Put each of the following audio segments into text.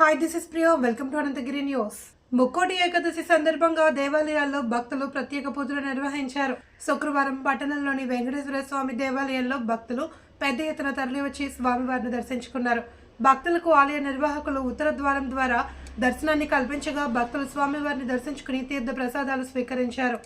Hi this is Priyo welcome to Ananthagiri news Mukkoti Ekadashi సందర్భంగా దేవాలయాల్లో భక్తులు ప్రత్యేక పూజలు నిర్వహించారు. శుక్రవారం పట్టణంలోని వెంకటేశ్వర స్వామి దేవాలయంలో భక్తులు పెద్ద ఎత్తున తరలివచ్చి స్వామివారిని దర్శించుకున్నారు. భక్తులకు ఆలయ నిర్వాహకులు ఉత్తర ద్వారం ద్వారా దర్శనాన్ని కల్పించగా భక్తులు స్వామివారిని దర్శించుకుని తీర్థ ప్రసాదాలు స్వీకరించారు.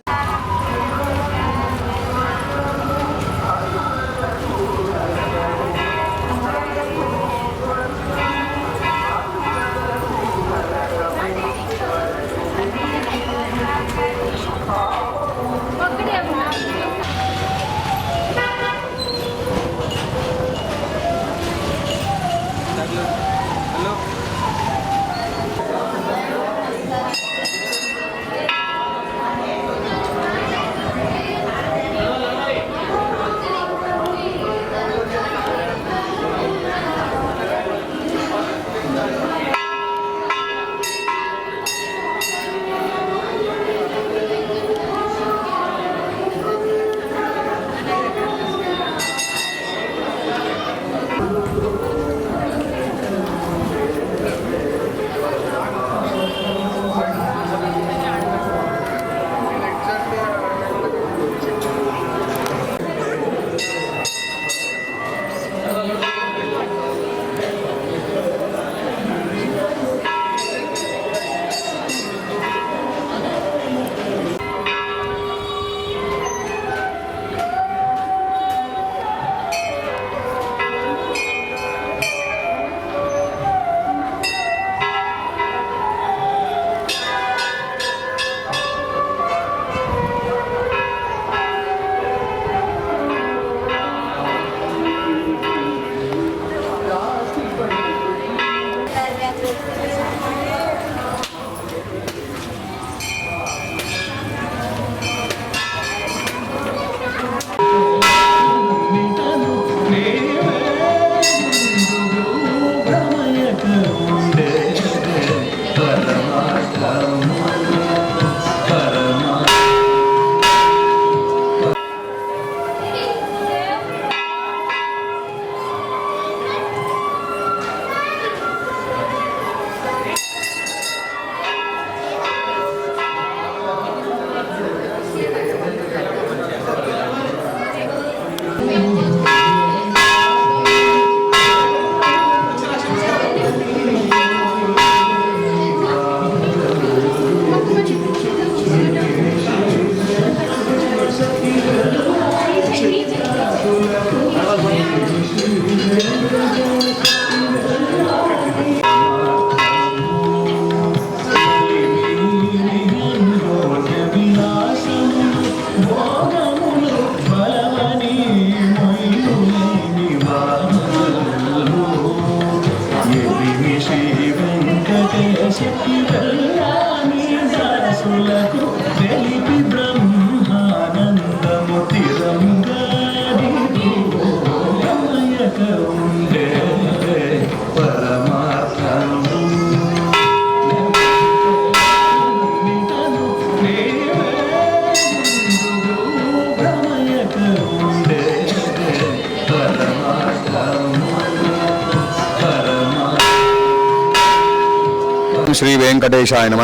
శ్రీవేంకటేశాయ నమ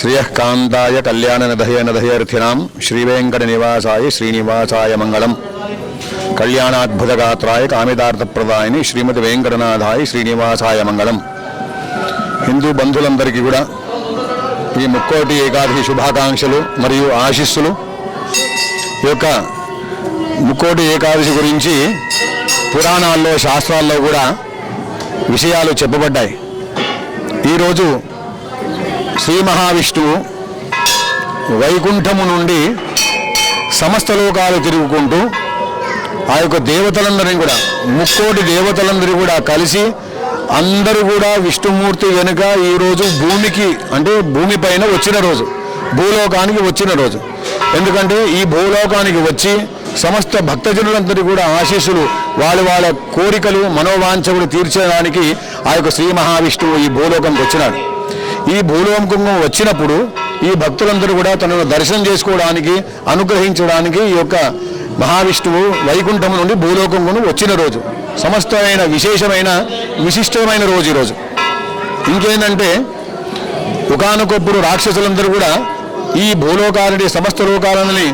శ్రియకాంతాయ కళ్యాణనదయ నదయర్థినాం శ్రీవేంకట నివాసాయ శ్రీనివాసాయ మంగళం కళ్యాణాద్భుతగాత్రాయ కామితార్థప్రదాయని శ్రీమతి వెంకటనాథాయ శ్రీనివాసాయ మంగళం హిందూ బంధువులందరికీ కూడా ఈ ముక్కోటి ఏకాదశి శుభాకాంక్షలు మరియు ఆశీస్సులు. ఈ యొక్క ముక్కోటి ఏకాదశి గురించి పురాణాల్లో శాస్త్రాల్లో కూడా విషయాలు చెప్పబడ్డాయి. ఈరోజు శ్రీ మహావిష్ణువు వైకుంఠము నుండి సమస్త లోకాలు తిరుగుకుంటూ ఆ యొక్క దేవతలందరినీ కూడా ముక్కోటి దేవతలందరూ కూడా కలిసి అందరూ కూడా విష్ణుమూర్తి వెనుక ఈరోజు భూమికి అంటే భూమిపైన వచ్చిన రోజు భూలోకానికి వచ్చిన రోజు. ఎందుకంటే ఈ భూలోకానికి వచ్చి సమస్త భక్తజనులందరూ కూడా ఆశీస్సులు వాళ్ళ వాళ్ళ కోరికలు మనోవాంఛకులు తీర్చడానికి ఆ యొక్క శ్రీ మహావిష్ణువు ఈ భూలోకంకి వచ్చినాడు. ఈ భూలోకం వచ్చినప్పుడు ఈ భక్తులందరూ కూడా తనను దర్శనం చేసుకోవడానికి అనుగ్రహించడానికి ఈ యొక్క మహావిష్ణువు వైకుంఠం నుండి భూలోకం వచ్చిన రోజు. సమస్తమైన విశేషమైన విశిష్టమైన రోజు ఈరోజు ఇంకేంటంటే ఒకనొకప్పుడు రాక్షసులందరూ కూడా ఈ భూలోకాలని సమస్త లోకాలని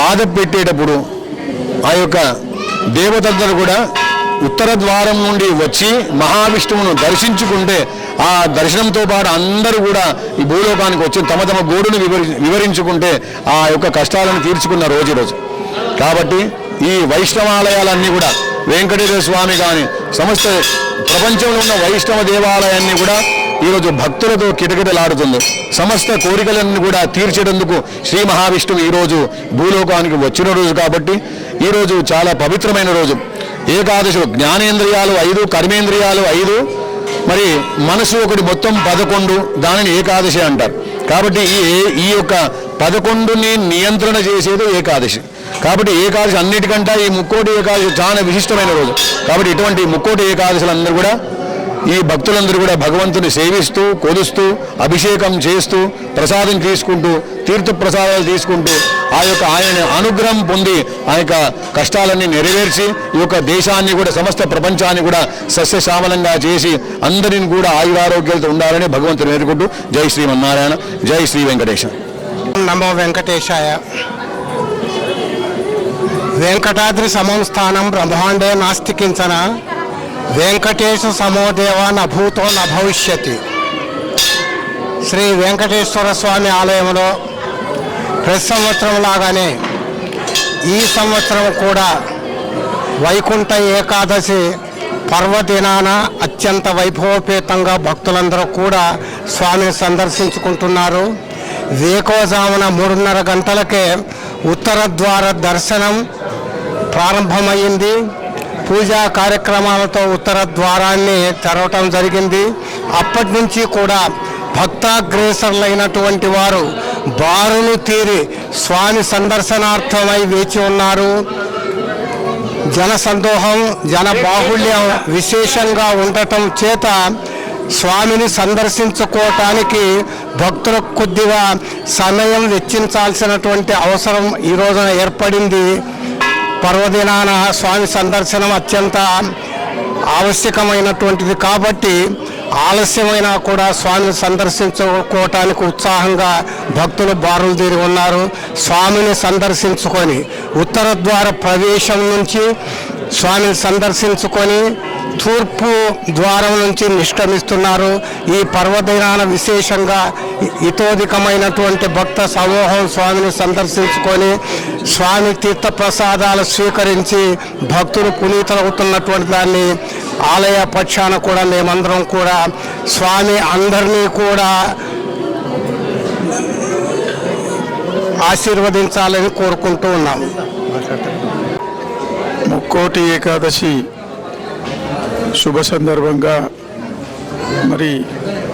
బాధ పెట్టేటప్పుడు ఆ యొక్క దేవతలందరూ కూడా ఉత్తర ద్వారం నుండి వచ్చి మహావిష్ణువును దర్శించుకుంటే ఆ దర్శనంతో పాటు అందరూ కూడా ఈ భూలోకానికి వచ్చి తమ తమ గోడును వివరించుకుంటే ఆ యొక్క కష్టాలను తీర్చుకున్న రోజు రోజు. కాబట్టి ఈ వైష్ణవాలయాలన్నీ కూడా వెంకటేశ్వర స్వామి కానీ సమస్త ప్రపంచంలో ఉన్న వైష్ణవ దేవాలయాన్ని కూడా ఈరోజు భక్తులతో కిటకిటలాడుతుంది. సమస్త కోరికలన్నీ కూడా తీర్చేటందుకు శ్రీ మహావిష్ణువు ఈరోజు భూలోకానికి వచ్చిన రోజు కాబట్టి ఈరోజు చాలా పవిత్రమైన రోజు. ఏకాదశులు జ్ఞానేంద్రియాలు ఐదు కర్మేంద్రియాలు ఐదు. మరి మనసు ఒకటి మొత్తం పదకొండు దానిని ఏకాదశి అంటారు. కాబట్టి ఈ ఈ యొక్క పదకొండుని నియంత్రణ చేసేది ఏకాదశి. కాబట్టి ఏకాదశి అన్నిటికంటే ఈ ముక్కోటి ఏకాదశి చాలా విశిష్టమైన రోజు. కాబట్టి ఇటువంటి ముక్కోటి ఏకాదశులందరూ కూడా ఈ భక్తులందరూ కూడా భగవంతుని సేవిస్తూ కొలుస్తూ అభిషేకం చేస్తూ ప్రసాదం తీసుకుంటూ తీర్థ ప్రసాదాలు తీసుకుంటూ ఆ యొక్క ఆయన అనుగ్రహం పొంది ఆ యొక్క కష్టాలన్నీ నెరవేర్చి ఈ యొక్క దేశాన్ని కూడా సమస్త ప్రపంచాన్ని కూడా సస్యశ్యామలంగా చేసి అందరిని కూడా ఆయురారోగ్యాలతో ఉండాలని భగవంతుని వేడుకుంటూ జై శ్రీమన్నారాయణ జై శ్రీ వెంకటేశ. నమో వెంకటేశాయ. వెంకటాద్రి సమం స్థానం బ్రహ్మాండే నాస్తికించన. వెంకటేశ సమోదేవ న భూతో భవిష్యతి. శ్రీ వెంకటేశ్వర స్వామి ఆలయంలో ప్రతి సంవత్సరం లాగానే ఈ సంవత్సరం కూడా వైకుంఠ ఏకాదశి పర్వదినాన అత్యంత వైభవపేతంగా భక్తులందరూ కూడా స్వామిని సందర్శించుకుంటున్నారు. వేకోజామున మూడున్నర గంటలకే ఉత్తర ద్వార దర్శనం ప్రారంభమైంది. పూజా కార్యక్రమాలతో ఉత్తర ద్వారాన్ని తెరవటం జరిగింది. అప్పటి నుంచి కూడా భక్తాగ్రేసరులైనటువంటి వారు బారులు తీరి స్వామి సందర్శనార్థమై వేచి ఉన్నారు. జన సందోహం జన బాహుళ్యం విశేషంగా ఉండటం చేత స్వామిని సందర్శించుకోవటానికి భక్తులకు కొద్దిగా సమయం వెచ్చించాల్సినటువంటి అవసరం ఈ రోజున ఏర్పడింది. పర్వదినాన స్వామి సందర్శనం అత్యంత ఆవశ్యకమైనటువంటిది కాబట్టి ఆలస్యమైనా కూడా స్వామిని సందర్శించుకోవటానికి ఉత్సాహంగా భక్తులు బారులు తీరి ఉన్నారు. స్వామిని సందర్శించుకొని ఉత్తర ద్వార ప్రవేశం నుంచి స్వామిని సందర్శించుకొని తూర్పు ద్వారం నుంచి నిష్క్రమిస్తున్నారు. ఈ పర్వదినాన విశేషంగా ఇతోధికమైనటువంటి భక్త సమూహం స్వామిని సందర్శించుకొని స్వామి తీర్థ ప్రసాదాలు స్వీకరించి భక్తులు పునీతలవుతున్నటువంటి దాన్ని ఆలయ పక్షాన కూడా మేమందరం కూడా స్వామి అందరినీ కూడా ఆశీర్వదించాలని కోరుకుంటూ ఉన్నాము. ముక్కోటి ఏకాదశి శుభ సందర్భంగా మరి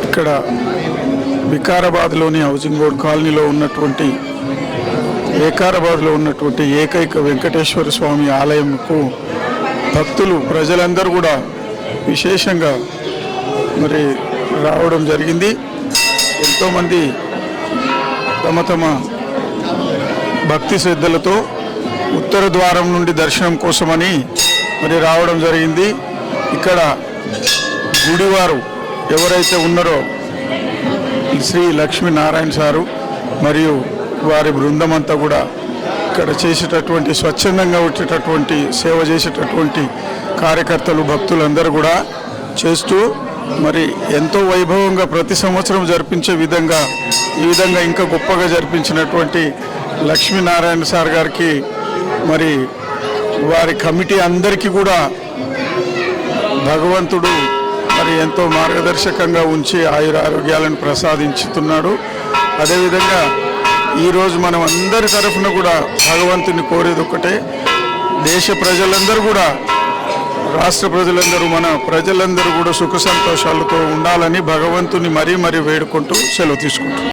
ఇక్కడ వికారాబాద్లోని హౌసింగ్ బోర్డ్ కాలనీలో ఉన్నటువంటి ఏకారాబాద్లో ఉన్నటువంటి ఏకైక వెంకటేశ్వర స్వామి ఆలయంకు భక్తులు ప్రజలందరూ కూడా విశేషంగా మరి రావడం జరిగింది. ఎంతోమంది తమ తమ భక్తి శ్రద్ధలతో ఉత్తర ద్వారం నుండి దర్శనం కోసమని మరి రావడం జరిగింది. ఇక్కడ గుడివారు ఎవరైతే ఉన్నారో శ్రీ లక్ష్మీనారాయణ సారు మరియు వారి బృందం అంతా కూడా ఇక్కడ చేసేటటువంటి స్వచ్ఛందంగా వచ్చేటటువంటి సేవ చేసేటటువంటి కార్యకర్తలు భక్తులందరూ కూడా చేస్తూ మరి ఎంతో వైభవంగా ప్రతి సంవత్సరం జరిపించే విధంగా ఈ విధంగా ఇంకా గొప్పగా జరిపించినటువంటి లక్ష్మీనారాయణ సార్ గారికి మరి వారి కమిటీ అందరికీ కూడా భగవంతుడు మరి ఎంతో మార్గదర్శకంగా ఉంచి ఆయుర ఆరోగ్యాలను ప్రసాదించుతున్నాడు. అదేవిధంగా ఈరోజు మనం అందరి తరఫున కూడా భగవంతుని కోరేది ఒకటే దేశ ప్రజలందరూ కూడా రాష్ట్ర ప్రజలందరూ మన ప్రజలందరూ కూడా సుఖ సంతోషాలతో ఉండాలని భగవంతుని మరీ మరీ వేడుకుంటూ సెలవు తీసుకుంటున్నాం.